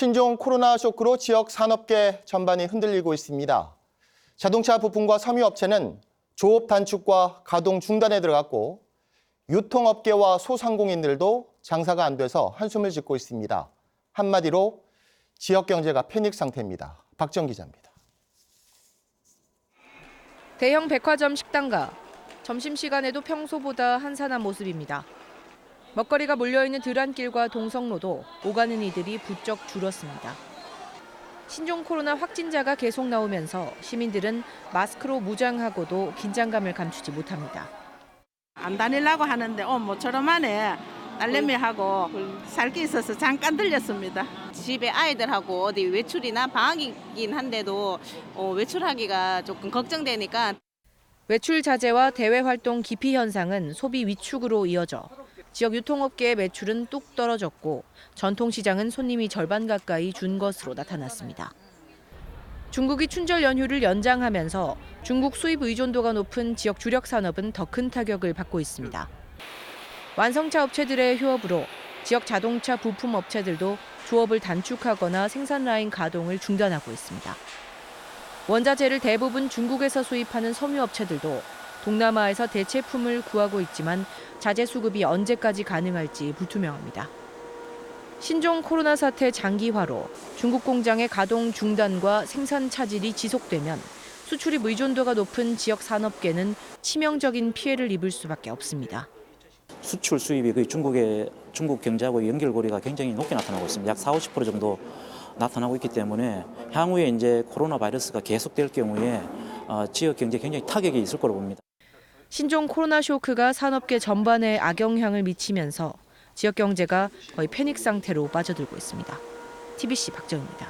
신종 코로나 쇼크로 지역 산업계 전반이 흔들리고 있습니다. 자동차 부품과 섬유업체는 조업 단축과 가동 중단에 들어갔고 유통업계와 소상공인들도 장사가 안 돼서 한숨을 짓고 있습니다. 한마디로 지역 경제가 패닉 상태입니다. 박정 기자입니다. 대형 백화점 식당가 점심시간에도 평소보다 한산한 모습입니다. 먹거리가 몰려있는 들한길과 동성로도 오가는 이들이 부쩍 줄었습니다. 신종 코로나 확진자가 계속 나오면서 시민들은 마스크로 무장하고도 긴장감을 감추지 못합니다. 안 다니려고 하는데 어 모처럼 안에 딸내미하고 살 게 있어서 잠깐 들렸습니다. 집에 아이들하고 어디 외출이나 방학이긴 한데도 어, 외출하기가 조금 걱정되니까 외출 자제와 대외 활동 기피 현상은 소비 위축으로 이어져 지역 유통업계의 매출은 뚝 떨어졌고 전통시장은 손님이 절반 가까이 준 것으로 나타났습니다. 중국이 춘절 연휴를 연장하면서 중국 수입 의존도가 높은 지역 주력 산업은 더 큰 타격을 받고 있습니다. 완성차 업체들의 휴업으로 지역 자동차 부품 업체들도 조업을 단축하거나 생산 라인 가동을 중단하고 있습니다. 원자재를 대부분 중국에서 수입하는 섬유 업체들도 동남아에서 대체품을 구하고 있지만 자재 수급이 언제까지 가능할지 불투명합니다. 신종 코로나 사태 장기화로 중국 공장의 가동 중단과 생산 차질이 지속되면 수출입 의존도가 높은 지역 산업계는 치명적인 피해를 입을 수밖에 없습니다. 수출 수입이 거의 중국의 중국 경제하고 연결고리가 굉장히 높게 나타나고 있습니다. 약 4, 50% 정도 나타나고 있기 때문에 향후에 이제 코로나 바이러스가 계속될 경우에 어, 지역 경제 에 굉장히 타격이 있을 거로 봅니다. 신종 코로나 쇼크가 산업계 전반에 악영향을 미치면서 지역 경제가 거의 패닉 상태로 빠져들고 있습니다. TBC 박정입니다.